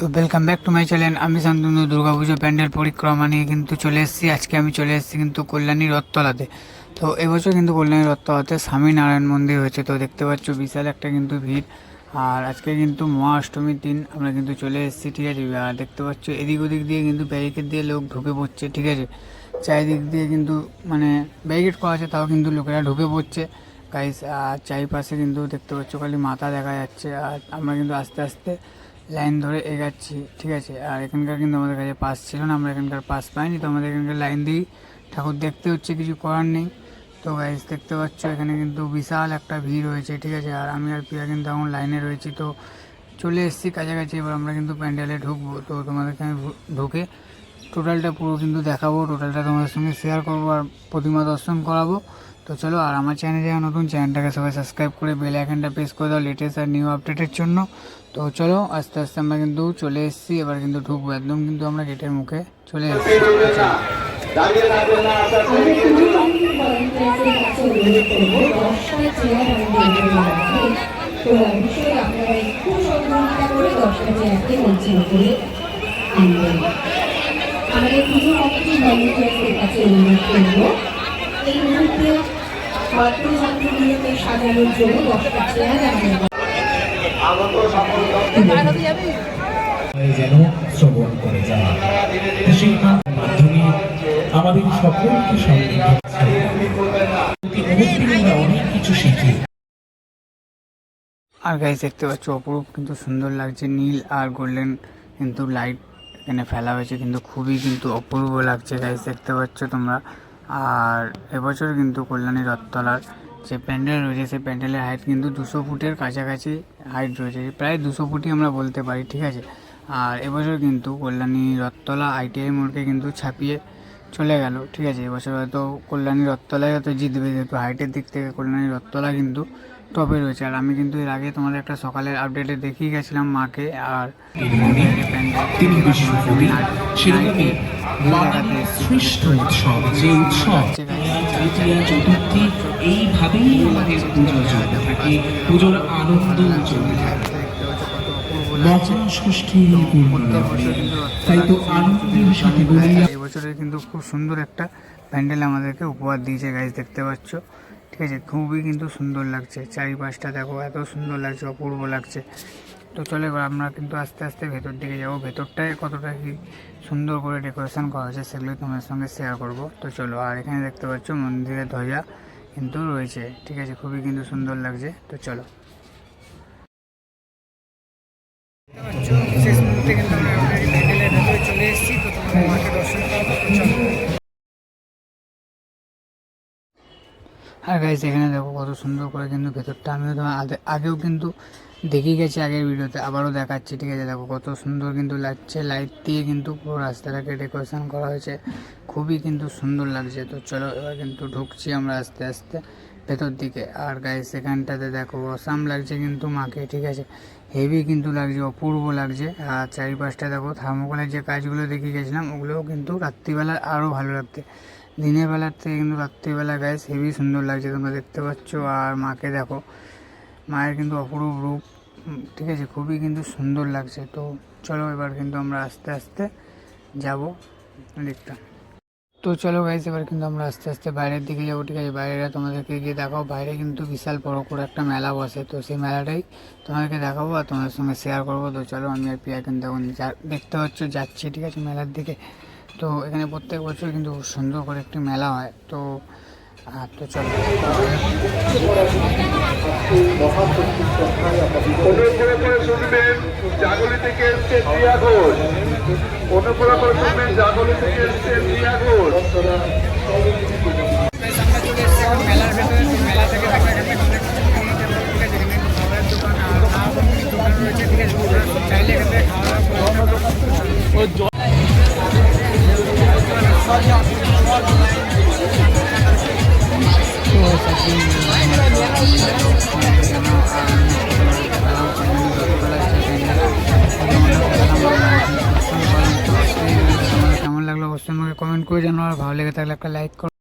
তো welcome back to my channel আমি শান্তনু দুর্গাপুজো প্যান্ডেল পরিক্রমা নিয়ে কিন্তু চলে এসেছি। আজকে আমি চলে এসেছি কিন্তু কল্যাণী রথতলাতে। তো এবছর কিন্তু কল্যাণী রথতলাতে স্বামীনারায়ণ মন্দির হয়েছে। তো দেখতে পাচ্ছ বিশাল একটা কিন্তু ভিড়। আর আজকে কিন্তু মহা অষ্টমীর দিন, আমরা কিন্তু চলে এসেছি, ঠিক আছে? আর দেখতে পাচ্ছ এদিক ওদিক দিয়ে কিন্তু ব্যারিকেড দিয়ে লোক ঢুকে পড়ছে, ঠিক আছে? চারিদিক দিয়ে কিন্তু মানে ব্যারিকেড করা আছে, তাও কিন্তু লোকেরা ঢুকে পড়ছে। গাইস আর চারিপাশে কিন্তু দেখতে পাচ্ছ খালি মাথা দেখা যাচ্ছে। আর আমরা কিন্তু আস্তে আস্তে লাইন ধরে এগাচ্ছি, ঠিক আছে? আর এখানকার কিন্তু আমাদের কাছে পাস ছিল না, আমরা এখানকার পাস পাইনি, তো আমাদের এখানকার লাইন দিয়েই ঠাকুর দেখতে হচ্ছে, কিছু করার নেই। তো গাইস দেখতে পাচ্ছ, এখানে কিন্তু বিশাল একটা ভিড় হয়েছে ঠিক আছে? আর আমি আর প্রিয়া কিন্তু এখন লাইনে রয়েছি, তো চলে এসেছি কাছাকাছি, এবার আমরা কিন্তু প্যান্ডেলে ঢুকবো। তো তোমাদেরকে আমি ঢুকে টোটালটা পুরো কিন্তু দেখাবো টোটালটা তোমাদের সঙ্গে শেয়ার করব আর প্রতিমা দর্শন করাবো। তো চলো আর আমার চ্যানেলে নতুন চ্যানেলটাকে সবাই সাবস্ক্রাইব করে বেল আইকনটা প্রেস করে দাও লেটেস্ট আর নিউ আপডেটের জন্য। তো চলো আস্তে আস্তে আমরা কিন্তু চলে এসেছি, এবার কিন্তু ঢুকবো একদম কিন্তু আমরা গেটের মুখে চলে এসেছি। আমাদের পুজো ভলেন্টিয়ার্সের কাছে অনুরোধ করব। এই মুহূর্তে যেন শ্রবণ করে সেই মাধ্যমে আমাদের সকলকে অনেক কিছু শিখি আর গাইজ দেখতে পাচ্ছ অপরূপ কিন্তু সুন্দর লাগছে নীল আর গোল্ডেন কিন্তু লাইট এখানে ফেলা হয়েছে, কিন্তু খুবই কিন্তু অপূর্ব লাগছে গাইজ দেখতে পাচ্ছ তোমরা। আর এবছর কিন্তু কল্যাণী রথতলার যে প্যান্ডেল রয়েছে সেই প্যান্ডেলের হাইট কিন্তু দুশো ফুটের কাছাকাছি হাইট রয়েছে। প্রায় দুশো ফুটই আমরা বলতে পারি ঠিক আছে? আর এবছর কিন্তু কল্যাণী রথতলা আইটিআই মোড়কে কিন্তু ছাপিয়ে চলে গেল ঠিক আছে? এবছর হয়তো কল্যাণী রথতলায় হয়তো জিতবে যেহেতু হাইটের দিক থেকে কল্যাণী রথতলা কিন্তু টপে রয়েছে। আর আমি কিন্তু এর আগে তোমাদের একটা সকালের আপডেটে দেখিয়ে গেছিলাম মাকে আর তিনি কিন্তু খুব সুন্দর একটা প্যান্ডেল আমাদেরকে উপহার দিয়েছে গাছ দেখতে পাচ্ছ? ঠিক আছে, খুবই কিন্তু সুন্দর লাগছে। চারিপাশটা দেখো, এত সুন্দর লাগছে, অপূর্ব লাগছে। তো চলে এবার আমরা কিন্তু আস্তে আস্তে ভেতর দিকে যাব। ভেতরটায় কতটা কি সুন্দর করে ডেকোরেশন করা হয়েছে সেগুলো তোমার সঙ্গে শেয়ার করব। তো চলো, আর এখানে দেখতে পাচ্ছ মন্দিরের ধ্বজা কিন্তু রয়েছে। ঠিক আছে, খুবই কিন্তু সুন্দর লাগছে। তো চলো। তো চলো। আর গাইজ এখানে দেখো কত সুন্দর করে কিন্তু ভেতরটা, আমিও তোমার আগে- আগেও কিন্তু দেখে গেছে আগের ভিডিওতে, আবারও দেখাচ্ছি, ঠিক আছে? দেখো কত সুন্দর কিন্তু লাগছে লাইট দিয়ে কিন্তু পুরো রাস্তাটাকে ডেকোরেশন করা হয়েছে। খুবই কিন্তু সুন্দর লাগছে। তো চলো এবার কিন্তু ঢুকছি আমরা আস্তে আস্তে ভেতর দিকে। আর গাইজ সেখানটাতে দেখো অসাম লাগছে কিন্তু মাকে, ঠিক আছে? হেভি কিন্তু লাগছে, অপূর্ব লাগছে। আর চারিপাশটা দেখো থার্মোকলের যে কাজগুলো দেখে গেছিলাম, ওগুলোও কিন্তু রাত্রিবেলা আরও ভালো লাগতে দিনের বেলার থেকে কিন্তু রাত্রিবেলা গাইস হেভি সুন্দর লাগছে, তোমরা দেখতে পাচ্ছ। আর মাকে দেখো মায়ের কিন্তু অপরূপ রূপ। ঠিক আছে, খুবই কিন্তু সুন্দর লাগছে। তো চলো এবার কিন্তু আমরা আস্তে আস্তে যাব দিকটা তো চলো গাইস এবার কিন্তু আমরা আস্তে আস্তে বাইরের দিকে যাব, ঠিক আছে? বাইরে তোমাদেরকে গিয়ে দেখাও। বাইরে কিন্তু বিশাল বড় করে একটা মেলা বসে। তো সেই মেলাটাই তোমাদেরকে দেখাবো আর তোমাদের সঙ্গে শেয়ার করব। তো চলো আমি আর পিয়া কিন্তু এখন দেখতে পাচ্ছ, যাচ্ছি, ঠিক আছে, মেলার দিকে। তো এখানে প্রত্যেক বছর কিন্তু সুন্দর করে একটি মেলা হয়। তো আর তো চলো। জাগলি থেকে এসছে করে শুনবেন জাগলি থেকে এসছে ভেতরে মেলা থেকে দোকান আর রয়েছে চাইলে খাওয়া দাওয়া কেমন লাগল অবশ্যই আমাকে কমেন্ট করে জানো আর ভালো লেগে থাকলে একটা লাইক করো।